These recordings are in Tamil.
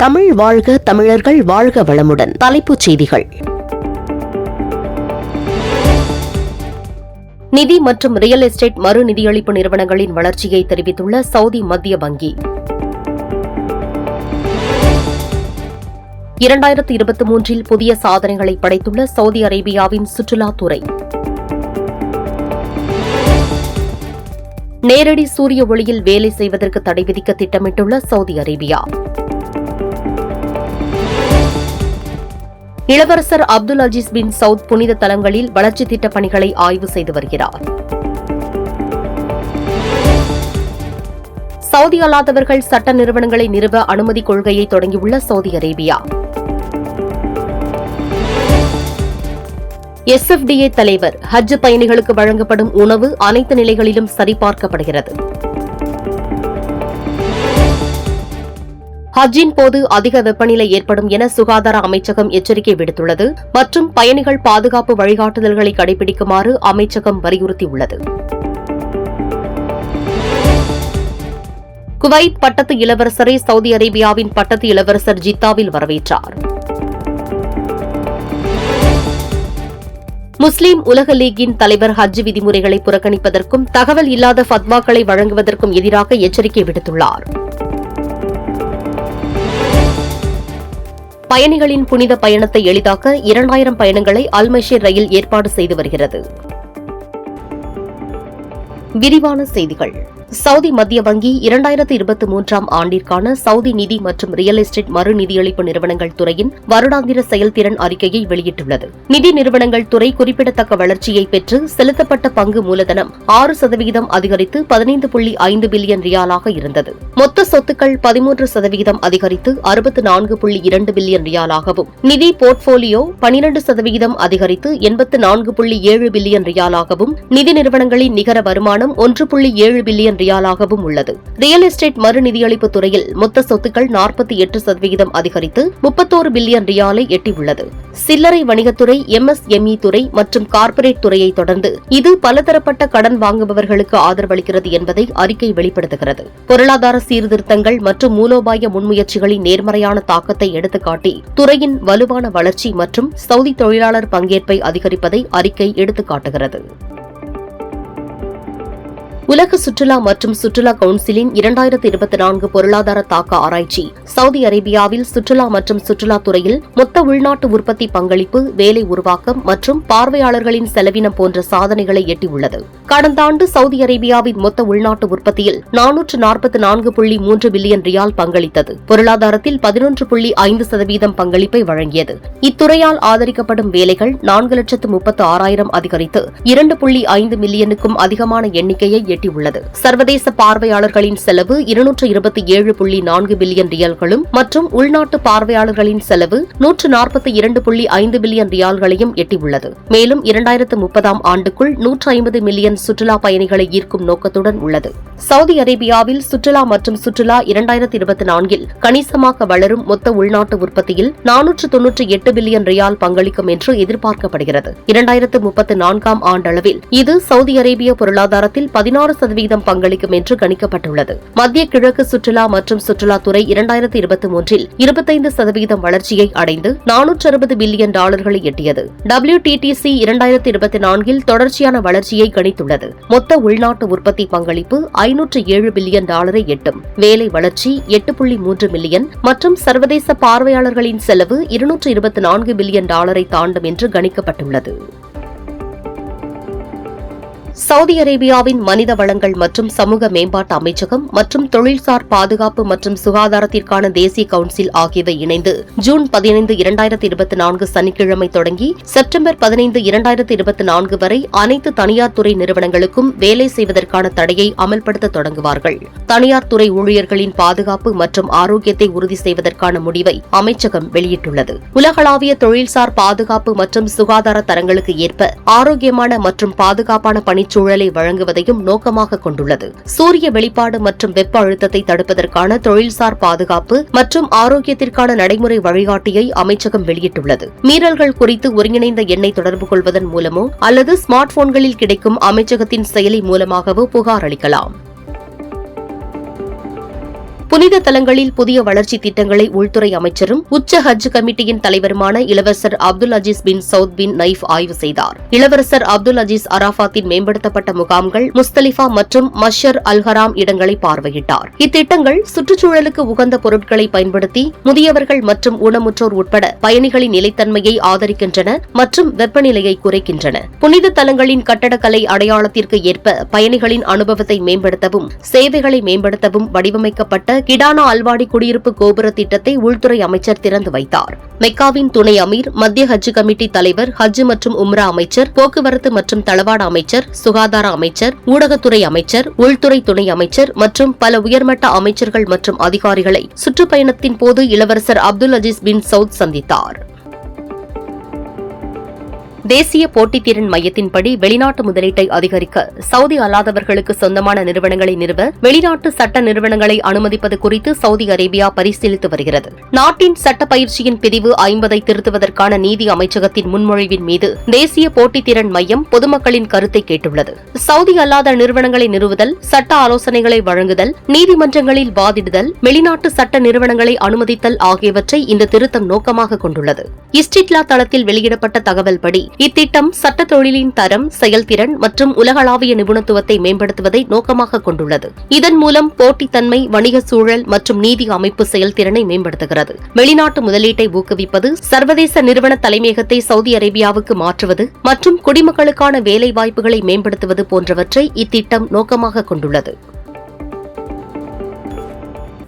தமிழ் வாழ்க தமிழர்கள் வாழ்க வளமுடன். தலைப்புச் செய்திகள். நிதி மற்றும் ரியல் எஸ்டேட் மறு நிதியளிப்பு நிறுவனங்களின் வளர்ச்சியை தெரிவித்துள்ள சவுதி மத்திய வங்கி. இரண்டாயிரத்து இருபத்தி மூன்றில் புதிய சாதனைகளை படைத்துள்ள சவுதி அரேபியாவின் சுற்றுலாத்துறை நேரடி சூரிய ஒளியில் வேலை செய்வதற்கு தடை விதிக்க திட்டமிட்டுள்ள சவுதி அரேபியா. இளவரசர் அப்துல் அஜீஸ் பின் சவுத் புனித தலங்களில் வளர்ச்சி திட்டப் பணிகளை ஆய்வு செய்து வருகிறார். சவுதி அல்லாதவர்கள் சட்ட நிறுவனங்களை நிறுவ அனுமதி கொள்கையை தொடங்கியுள்ள சவுதி அரேபியா. எஸ்எஃப்டிஏ தலைவர் ஹஜ் பயணிகளுக்கு வழங்கப்படும் உணவு அனைத்து நிலைகளிலும் சரிபார்க்கப்படுகிறது. ஹஜ்ஜின் போது அதிக வெப்பநிலை ஏற்படும் என சுகாதார அமைச்சகம் எச்சரிக்கை விடுத்துள்ளது மற்றும் பயணிகள் பாதுகாப்பு வழிகாட்டுதல்களை கடைபிடிக்குமாறு அமைச்சகம் வலியுறுத்தியுள்ளது. குவைத் பட்டத்து இளவரசரை சவுதி அரேபியாவின் பட்டத்து இளவரசர் ஜித்தாவில் வரவேற்றார். முஸ்லிம் உலக லீக்கின் தலைவர் ஹஜ் விதிமுறைகளை புறக்கணிப்பதற்கும் தகவல் இல்லாத ஃபத்வாக்களை வழங்குவதற்கும் எதிராக எச்சரிக்கை விடுத்துள்ளார். பயணிகளின் புனித பயணத்தை எளிதாக்க இரண்டாயிரம் பயணங்களை அல்மஷீர் ரயில் ஏற்பாடு செய்து வருகிறது. விரிவான செய்திகள். சவுதி மத்திய வங்கி இரண்டாயிரத்து இருபத்தி மூன்றாம் ஆண்டிற்கான சவுதி நிதி மற்றும் ரியல் எஸ்டேட் மறு நிதியளிப்பு நிறுவனங்கள் துறையின் வருடாந்திர செயல்திறன் அறிக்கையை வெளியிட்டுள்ளது. நிதி நிறுவனங்கள் துறை குறிப்பிடத்தக்க வளர்ச்சியை பெற்று செலுத்தப்பட்ட பங்கு மூலதனம் ஆறு சதவிகிதம் அதிகரித்து பதினைந்து புள்ளி ஐந்து பில்லியன் ரியாலாக இருந்தது. மொத்த சொத்துக்கள் பதிமூன்று சதவிகிதம் அதிகரித்து அறுபத்து நான்கு புள்ளி இரண்டு பில்லியன் ரியாலாகவும் நிதி போர்ட்போலியோ பனிரண்டு சதவிகிதம் அதிகரித்து எண்பத்து நான்கு புள்ளி ஏழு பில்லியன் ரியாலாகவும் நிதி நிறுவனங்களின் நிகர வருமானம் ஒன்று புள்ளி ஏழு பில்லியன் ரியாலாகவும் உள்ளது. ரியல் எஸ்டேட் மறு நிதியளிப்பு துறையில் மொத்த சொத்துக்கள் நாற்பத்தி எட்டு சதவிகிதம் அதிகரித்து முப்பத்தோரு பில்லியன் ரியாலை எட்டியுள்ளது. சில்லறை வணிகத்துறை எம்எஸ்எம்இ துறை மற்றும் கார்ப்பரேட் துறையை தொடர்ந்து இது பலதரப்பட்ட கடன் வாங்குபவர்களுக்கு ஆதரவளிக்கிறது என்பதை அறிக்கை வெளிப்படுத்துகிறது. பொருளாதார சீர்திருத்தங்கள் மற்றும் மூலோபாய முன்முயற்சிகளின் நேர்மறையான தாக்கத்தை எடுத்துக்காட்டி துறையின் வலுவான வளர்ச்சி மற்றும் சவுதி தொழிலாளர் பங்கேற்பை அதிகரிப்பதை அறிக்கை எடுத்துக்காட்டுகிறது. உலக சுற்றுலா மற்றும் சுற்றுலா கவுன்சிலின் இரண்டாயிரத்தி இருபத்தி நான்கு பொருளாதார தாக்க ஆராய்ச்சி. சவுதி அரேபியாவில் சுற்றுலா மற்றும் சுற்றுலா துறையில் மொத்த உள்நாட்டு உற்பத்தி பங்களிப்பு வேலை உருவாக்கம் மற்றும் பார்வையாளர்களின் செலவினம் போன்ற சாதனைகளை எட்டியுள்ளது. கடந்த ஆண்டு சவுதி அரேபியாவின் மொத்த உள்நாட்டு உற்பத்தியில் நானூற்று நாற்பத்தி நான்கு புள்ளி மூன்று பில்லியன் ரியால் பங்களித்தது. பொருளாதாரத்தில் பதினொன்று புள்ளி ஐந்து சதவீதம் பங்களிப்பை வழங்கியது. இத்துறையால் ஆதரிக்கப்படும் வேலைகள் நான்கு லட்சத்து முப்பத்து ஆறாயிரம் அதிகரித்து இரண்டு புள்ளி ஐந்து மில்லியனுக்கும் அதிகமான எண்ணிக்கையை எட்டியுள்ளது. சர்வதேச பார்வையாளர்களின் செலவு இருநூற்று இருபத்தி ஏழு புள்ளி நான்கு பில்லியன் ரியால்களும் மற்றும் உள்நாட்டு பார்வையாளர்களின் செலவு நூற்று நாற்பத்தி இரண்டு புள்ளி ஐந்து பில்லியன் ரியால்களையும் எட்டியுள்ளது. மேலும் இரண்டாயிரத்து முப்பதாம் ஆண்டுக்குள் நூற்று ஐம்பது மில்லியன் சுற்றுலா பயணிகளை ஈர்க்கும் நோக்கத்துடன் உள்ளது. சவுதி அரேபியாவில் சுற்றுலா மற்றும் சுற்றுலா இரண்டாயிரத்தி இருபத்தி நான்கில் கணிசமாக வளரும் மொத்த உள்நாட்டு உற்பத்தியில் நானூற்று தொன்னூற்றி எட்டு பில்லியன் ரியால் பங்களிக்கும் என்று எதிர்பார்க்கப்படுகிறது. இரண்டாயிரத்து முப்பத்தி நான்காம் ஆண்டளவில் இது சவுதி அரேபிய பொருளாதாரத்தில் பதினாறு சதவீதம் பங்களிக்கும் என்று கணிக்கப்பட்டுள்ளது. மத்திய கிழக்கு சுற்றுலா மற்றும் சுற்றுலாத்துறை இரண்டாயிரத்தி இருபத்தி மூன்றில் இருபத்தைந்து சதவீதம் வளர்ச்சியை அடைந்து நானூற்று அறுபது பில்லியன் டாலர்களை எட்டியது. டபிள்யூ டிடிசி இரண்டாயிரத்தி இருபத்தி நான்கில் தொடர்ச்சியான வளர்ச்சியை கணித்துள்ளது. மொத்த உள்நாட்டு உற்பத்தி பங்களிப்பு ஐநூற்று ஏழு பில்லியன் டாலரை எட்டும். வேலை வளர்ச்சி எட்டு புள்ளி மூன்று மில்லியன் மற்றும் சர்வதேச பார்வையாளர்களின் செலவு இருநூற்று இருபத்தி நான்கு பில்லியன் டாலரை தாண்டும் என்று கணிக்கப்பட்டுள்ளது. சவுதி அரேபியாவின் மனித வளங்கள் மற்றும் சமூக மேம்பாட்டு அமைச்சகம் மற்றும் தொழில்சார் பாதுகாப்பு மற்றும் சுகாதாரத்திற்கான தேசிய கவுன்சில் ஆகியவை இணைந்து ஜூன் பதினைந்து இரண்டாயிரத்தி இருபத்தி நான்கு சனிக்கிழமை தொடங்கி செப்டம்பர் பதினைந்து இரண்டாயிரத்தி இருபத்தி நான்கு வரை அனைத்து தனியார் துறை நிறுவனங்களுக்கும் வேலை செய்வதற்கான தடையை அமல்படுத்த தொடங்குவார்கள். தனியார் துறை ஊழியர்களின் பாதுகாப்பு மற்றும் ஆரோக்கியத்தை உறுதி செய்வதற்கான முடிவை அமைச்சகம் வெளியிட்டுள்ளது. உலகளாவிய தொழில்சார் பாதுகாப்பு மற்றும் சுகாதார தரங்களுக்கு ஏற்ப ஆரோக்கியமான மற்றும் பாதுகாப்பான பணி பணிச்சூழலை வழங்குவதையும் நோக்கமாக கொண்டுள்ளது. சூரிய வெளிப்பாடு மற்றும் வெப்ப அழுத்தத்தை தடுப்பதற்கான தொழில்சார் பாதுகாப்பு மற்றும் ஆரோக்கியத்திற்கான நடைமுறை வழிகாட்டியை அமைச்சகம் வெளியிட்டுள்ளது. மீறல்கள் குறித்து ஒருங்கிணைந்த எண்ணை தொடர்பு கொள்வதன் மூலமோ அல்லது ஸ்மார்ட் போன்களில் கிடைக்கும் அமைச்சகத்தின் செயலி மூலமாகவோ புகார் அளிக்கலாம். புனித தலங்களில் புதிய வளர்ச்சி திட்டங்களை உள்துறை அமைச்சரும் உச்ச ஹஜ் கமிட்டியின் தலைவருமான இளவரசர் Abdul Aziz bin Saud bin Naif ஆய்வு செய்தார். இளவரசர் அப்துல் அஜீஸ் அராஃபாத்தின் மேம்படுத்தப்பட்ட முகாம்கள் முஸ்தலிஃபா மற்றும் மஷர் அல்ஹராம் இடங்களை பார்வையிட்டார். இத்திட்டங்கள் சுற்றுச்சூழலுக்கு உகந்த பொருட்களை பயன்படுத்தி முதியவர்கள் மற்றும் ஊனமுற்றோர் உட்பட பயணிகளின் நிலைத்தன்மையை ஆதரிக்கின்றன மற்றும் வெப்பநிலையை குறைக்கின்றன. புனித தலங்களின் கட்டடக்கலை அடையாளத்திற்கு ஏற்ப பயணிகளின் அனுபவத்தை மேம்படுத்தவும் சேவைகளை மேம்படுத்தவும் வடிவமைக்கப்பட்ட கிடானா அல்வாடி குடியிருப்பு கோபுர திட்டத்தை உள்துறை அமைச்சர் திறந்து வைத்தார். மெக்காவின் துணை அமீர் மத்திய ஹஜ் கமிட்டி தலைவர் ஹஜ் மற்றும் உம்ரா அமைச்சர் போக்குவரத்து மற்றும் தளவாட அமைச்சர் சுகாதார அமைச்சர் ஊடகத்துறை அமைச்சர் உள்துறை துணை அமைச்சர் மற்றும் பல உயர்மட்ட அமைச்சர்கள் மற்றும் அதிகாரிகளை சுற்றுப்பயணத்தின் போது இளவரசர் அப்துல் அஜீஸ் பின் சவுத் சந்தித்தார். தேசிய போட்டித்திறன் மையத்தின்படி வெளிநாட்டு முதலீட்டை அதிகரிக்க சவுதி அல்லாதவர்களுக்கு சொந்தமான நிறுவனங்களை நிறுவ வெளிநாட்டு சட்ட நிறுவனங்களை அனுமதிப்பது குறித்து சவுதி அரேபியா பரிசீலித்து வருகிறது. நாட்டின் சட்ட பயிற்சியின் பிரிவு ஐம்பதை திருத்துவதற்கான நீதி அமைச்சகத்தின் முன்மொழிவின் மீது தேசிய போட்டித்திறன் மையம் பொதுமக்களின் கருத்தை கேட்டுள்ளது. சவுதி அல்லாத நிறுவனங்களை நிறுவுதல் சட்ட ஆலோசனைகளை வழங்குதல் நீதிமன்றங்களில் வாதிடுதல் வெளிநாட்டு சட்ட நிறுவனங்களை அனுமதித்தல் ஆகியவற்றை இந்த திருத்தம் நோக்கமாக கொண்டுள்ளது. இஸ்டிட்லா தளத்தில் வெளியிடப்பட்ட தகவல்படி இத்திட்டம் சட்ட தொழிலின் தரம் செயல்திறன் மற்றும் உலகளாவிய நிபுணத்துவத்தை மேம்படுத்துவதை நோக்கமாக கொண்டுள்ளது. இதன் மூலம் போட்டித்தன்மை வணிக சூழல் மற்றும் நீதி அமைப்பு செயல்திறனை மேம்படுத்துகிறது. வெளிநாட்டு முதலீட்டை ஊக்குவிப்பது சர்வதேச நிறுவன தலைமையகத்தை சவுதி அரேபியாவுக்கு மாற்றுவது மற்றும் குடிமக்களுக்கான வேலை வாய்ப்புகளை மேம்படுத்துவது போன்றவற்றை இத்திட்டம் நோக்கமாக கொண்டுள்ளது.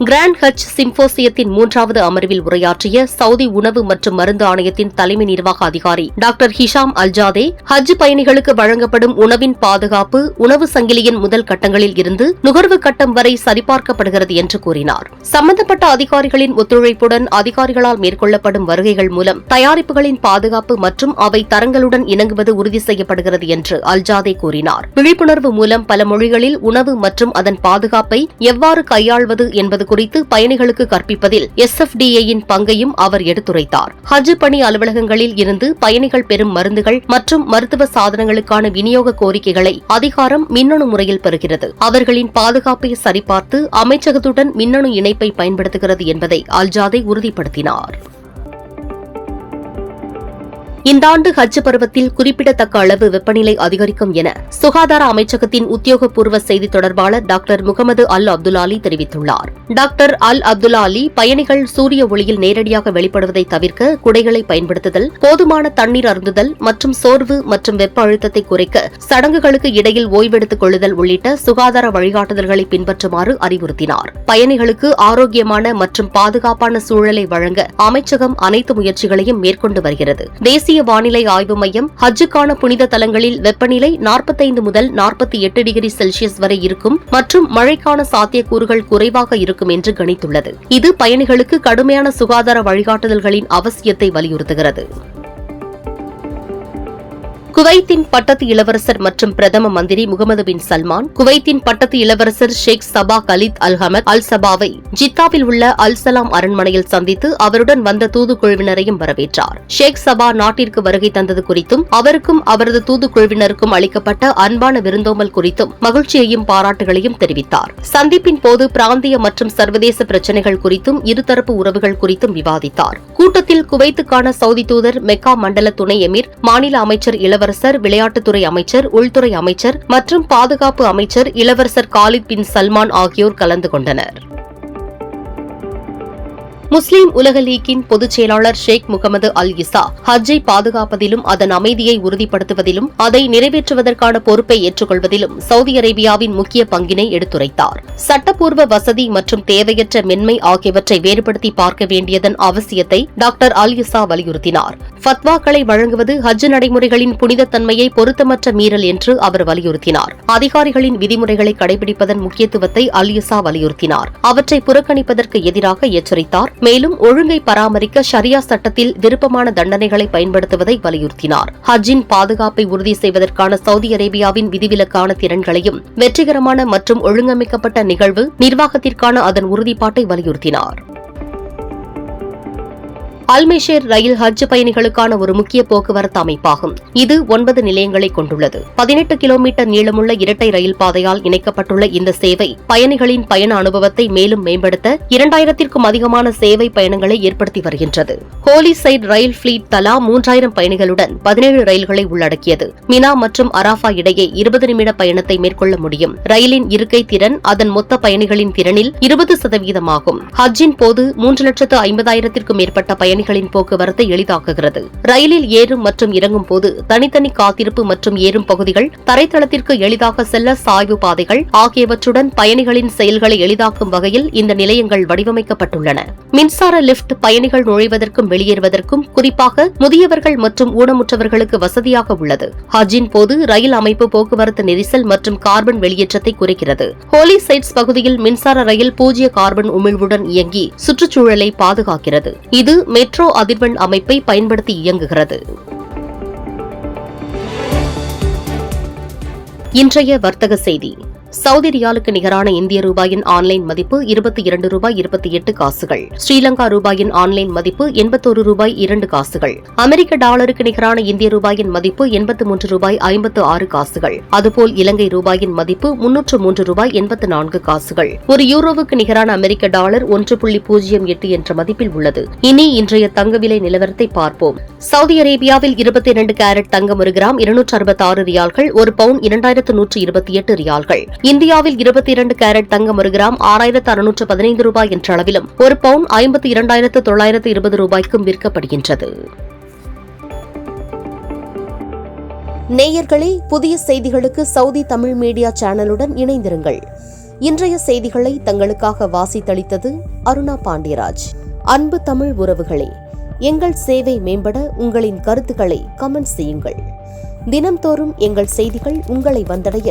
கிராண்ட் ஹஜ் சிம்போசியத்தின் மூன்றாவது அமர்வில் உரையாற்றிய சவுதி உணவு மற்றும் மருந்து ஆணையத்தின் தலைமை நிர்வாக அதிகாரி டாக்டர் ஹிஷாம் அல்ஜாதே ஹஜ் பயணிகளுக்கு வழங்கப்படும் உணவின் பாதுகாப்பு உணவு சங்கிலியின் முதல் கட்டங்களில் இருந்து நுகர்வு கட்டம் வரை சரிபார்க்கப்படுகிறது என்று கூறினார். சம்பந்தப்பட்ட அதிகாரிகளின் ஒத்துழைப்புடன் அதிகாரிகளால் மேற்கொள்ளப்படும் வருகைகள் மூலம் தயாரிப்புகளின் பாதுகாப்பு மற்றும் அவை தரங்களுடன் இணங்குவது உறுதி செய்யப்படுகிறது என்று அல்ஜாதே கூறினார். விழிப்புணர்வு மூலம் பல மொழிகளில் உணவு மற்றும் அதன் பாதுகாப்பை எவ்வாறு கையாள்வது என்பது குறித்து பயணிகளுக்கு கற்பிப்பதில் எஸ்எஃப்டிஏயின் பங்கையும் அவர் எடுத்துரைத்தார். ஹஜ் பணி அலுவலகங்களில் இருந்து பயணிகள் பெறும் மருந்துகள் மற்றும் மருத்துவ சாதனங்களுக்கான விநியோக கோரிக்கைகளை அதிகாரம் மின்னணு முறையில் பெறுகிறது. அவர்களின் பாதுகாப்பை சரிபார்த்து அமைச்சகத்துடன் மின்னணு இணைப்பை பயன்படுத்துகிறது என்பதை அல்ஜாதை உறுதிப்படுத்தினார். இந்த ஆண்டு ஹஜ் பருவத்தில் குறிப்பிடத்தக்க அளவு வெப்பநிலை அதிகரிக்கும் என சுகாதார அமைச்சகத்தின் உத்தியோகபூர்வ செய்தி தொடர்பாளர் டாக்டர் முகமது அல் அப்துல்லாலி தெரிவித்துள்ளார். டாக்டர் அல் அப்துல்லாலி பயணிகள் சூரிய ஒளியில் நேரடியாக வெளிப்படுவதை தவிர்க்க குடைகளை பயன்படுத்துதல் போதுமான தண்ணீர் அருந்துதல் மற்றும் சோர்வு மற்றும் வெப்ப அழுத்தத்தை குறைக்க சடங்குகளுக்கு இடையில் ஓய்வெடுத்துக் கொள்ளுதல் உள்ளிட்ட சுகாதார வழிகாட்டுதல்களை பின்பற்றுமாறு அறிவுறுத்தினார். பயணிகளுக்கு ஆரோக்கியமான மற்றும் பாதுகாப்பான சூழலை வழங்க அமைச்சகம் அனைத்து முயற்சிகளையும் மேற்கொண்டு வருகிறது. தேசிய வானிலை ஆய்வு மையம் ஹஜ்ஜுக்கான புனித தலங்களில் வெப்பநிலை நாற்பத்தைந்து முதல் நாற்பத்தி எட்டு டிகிரி செல்சியஸ் வரை இருக்கும் மற்றும் மழைக்கான சாத்தியக்கூறுகள் குறைவாக இருக்கும் என்று கணித்துள்ளது. இது பயணிகளுக்கு கடுமையான சுகாதார வழிகாட்டுதல்களின் அவசியத்தை வலியுறுத்துகிறது. குவைத்தின் பட்டத்து இளவரசர் மற்றும் பிரதம மந்திரி முகமது பின் சல்மான் குவைத்தின் பட்டத்து இளவரசர் ஷேக் சபா கலீத் அல் ஹமத் அல் சபாவை ஜித்தாவில் உள்ள அல் சலாம் அரண்மனையில் சந்தித்து அவருடன் வந்த தூதுக்குழுவினரையும் வரவேற்றார். ஷேக் சபா நாட்டிற்கு வருகை தந்தது குறித்தும் அவருக்கும் அவரது தூதுக்குழுவினருக்கும் அளிக்கப்பட்ட அன்பான விருந்தோமல் குறித்தும் மகிழ்ச்சியையும் பாராட்டுகளையும் தெரிவித்தார். சந்திப்பின் போது பிராந்திய மற்றும் சர்வதேச பிரச்சினைகள் குறித்தும் இருதரப்பு உறவுகள் குறித்தும் விவாதித்தார். கூட்டத்தில் குவைத்துக்கான சவுதி தூதர் மெக்கா மண்டல துணை எமிர் மாநில அமைச்சர் இளவரசர் விளையாட்டுத்துறை அமைச்சர் உள்துறை அமைச்சர் மற்றும் பாதுகாப்பு அமைச்சர் இளவரசர் காலித் பின் சல்மான் ஆகியோர் கலந்து கொண்டனர். முஸ்லிம் உலக லீக்கின் பொதுச் செயலாளர் ஷேக் முகமது அல் இசா ஹஜ்ஜை பாதுகாப்பதிலும் அதன் அமைதியை உறுதிப்படுத்துவதிலும் அதை நிறைவேற்றுவதற்கான பொறுப்பை ஏற்றுக்கொள்வதிலும் சவுதி அரேபியாவின் முக்கிய பங்கினை எடுத்துரைத்தார். சட்டப்பூர்வ வசதி மற்றும் தேவையற்ற மென்மை ஆகியவற்றை வேறுபடுத்தி பார்க்க வேண்டியதன் அவசியத்தை டாக்டர் அல் இசா வலியுறுத்தினார். ஃபத்வாக்களை வழங்குவது ஹஜ் நடைமுறைகளின் புனிதத்தன்மையை பொருத்தமற்ற மீறல் என்று அவர் வலியுறுத்தினார். அதிகாரிகளின் விதிமுறைகளை கடைபிடிப்பதன் முக்கியத்துவத்தை அல் இசா வலியுறுத்தினார். அவற்றை புறக்கணிப்பதற்கு எதிராக எச்சரித்தார் மேலும் ஒழுங்கை பராமரிக்க ஷரியா சட்டத்தில் விருப்பமான தண்டனைகளை பயன்படுத்துவதை வலியுறுத்தினார். ஹஜ்ஜின் பாதுகாப்பை உறுதி செய்வதற்கான சவுதி அரேபியாவின் விதிவிலக்கான திறன்களையும் வெற்றிகரமான மற்றும் ஒழுங்கமைக்கப்பட்ட நிகழ்வு நிர்வாகத்திற்கான அதன் உறுதிப்பாட்டை வலியுறுத்தினார். அல்மேஷேர் ரயில் ஹஜ் பயணிகளுக்கான ஒரு முக்கிய போக்குவரத்து அமைப்பாகும். இது ஒன்பது நிலையங்களை கொண்டுள்ளது. பதினெட்டு கிலோமீட்டர் நீளமுள்ள இரட்டை ரயில் பாதையால் இணைக்கப்பட்டுள்ள இந்த சேவை பயணிகளின் பயண அனுபவத்தை மேலும் மேம்படுத்த இரண்டாயிரத்திற்கும் அதிகமான சேவை பயணங்களை ஏற்படுத்தி வருகின்றது. ஹோலி சைட் ரயில் ஃபிளீட் தலா மூன்றாயிரம் பயணிகளுடன் பதினேழு ரயில்களை உள்ளடக்கியது. மினா மற்றும் அராஃபா இடையே இருபது நிமிட பயணத்தை மேற்கொள்ள முடியும். ரயிலின் இருக்கை திறன் அதன் மொத்த பயணிகளின் திறனில் இருபது சதவீதமாகும். ஹஜ்ஜின் போது மூன்று லட்சத்து ஐம்பதாயிரத்திற்கும் மேற்பட்ட பயணிகளின் போக்குவரத்தை எளிதாக்குகிறது. ரயிலில் ஏறும் மற்றும் இறங்கும் போது தனித்தனி காத்திருப்பு மற்றும் ஏறும் பகுதிகள் தரைத்தளத்திற்கு எளிதாக செல்ல சாய்வு பாதைகள் ஆகியவற்றுடன் பயணிகளின் செயல்களை எளிதாக்கும் வகையில் இந்த நிலையங்கள் வடிவமைக்கப்பட்டுள்ளன. மின்சார லிப்ட் பயணிகள் நுழைவதற்கும் வெளியேறுவதற்கும் குறிப்பாக முதியவர்கள் மற்றும் ஊனமுற்றவர்களுக்கு வசதியாக உள்ளது. ஹஜ்ஜின் போது ரயில் அமைப்பு போக்குவரத்து நெரிசல் மற்றும் கார்பன் வெளியேற்றத்தை குறைக்கிறது. ஹோலி சைட்ஸ் பகுதியில் மின்சார ரயில் பூஜ்ய கார்பன் உமிழ்வுடன் இயங்கி சுற்றுச்சூழலை பாதுகாக்கிறது. இது மெட்ரோ அதிர்வெண் அமைப்பை பயன்படுத்தி இயங்குகிறது. இன்றைய வர்த்தக செய்தி. சவுதி ரியாலுக்கு நிகரான இந்திய ரூபாயின் ஆன்லைன் மதிப்பு இருபத்தி இரண்டு ரூபாய் இருபத்தி எட்டு காசுகள். ஸ்ரீலங்கா ரூபாயின் ஆன்லைன் மதிப்பு எண்பத்தோரு ரூபாய் இரண்டு காசுகள். அமெரிக்க டாலருக்கு நிகரான இந்திய ரூபாயின் மதிப்பு எண்பத்து மூன்று ரூபாய் ஐம்பத்து ஆறு காசுகள். அதுபோல் இலங்கை ரூபாயின் மதிப்பு முன்னூற்று மூன்று ரூபாய் எண்பத்து நான்கு காசுகள். ஒரு யூரோவுக்கு நிகரான அமெரிக்க டாலர் ஒன்று புள்ளி பூஜ்ஜியம் எட்டு என்ற மதிப்பில் உள்ளது. இனி இன்றைய தங்க விலை நிலவரத்தை பார்ப்போம். சவுதி அரேபியாவில் இருபத்தி இரண்டு கேரட் தங்கம் ஒரு கிராம் இருநூற்று அறுபத்தி ஆறு ரியால்கள் ஒரு பவுன் இரண்டாயிரத்து நூற்று இருபத்தி எட்டு ரியால்கள். இந்தியாவில் இருபத்தி இரண்டு கேரட் தங்கம் ஒரு கிராம் ஆறாயிரத்து அறுநூற்று பதினைந்து ரூபாய் என்ற அளவிலும் ஒரு பவுன் ஐம்பத்தி இரண்டாயிரத்து தொள்ளாயிரத்து இருபது ரூபாய்க்கும் விற்கப்படுகின்றது. நேயர்களே புதிய செய்திகளுக்கு சவுதி தமிழ் மீடியா சேனலுடன் இணைந்திருங்கள். இன்றைய செய்திகளை தங்களுக்காக வாசித்தளித்தது அருணா பாண்டியராஜ். அன்பு தமிழ் உறவுகளே எங்கள் சேவை மேம்பட உங்களின் கருத்துக்களை கமெண்ட் செய்யுங்கள். தினம்தோறும் எங்கள் செய்திகள் உங்களை வந்தடைய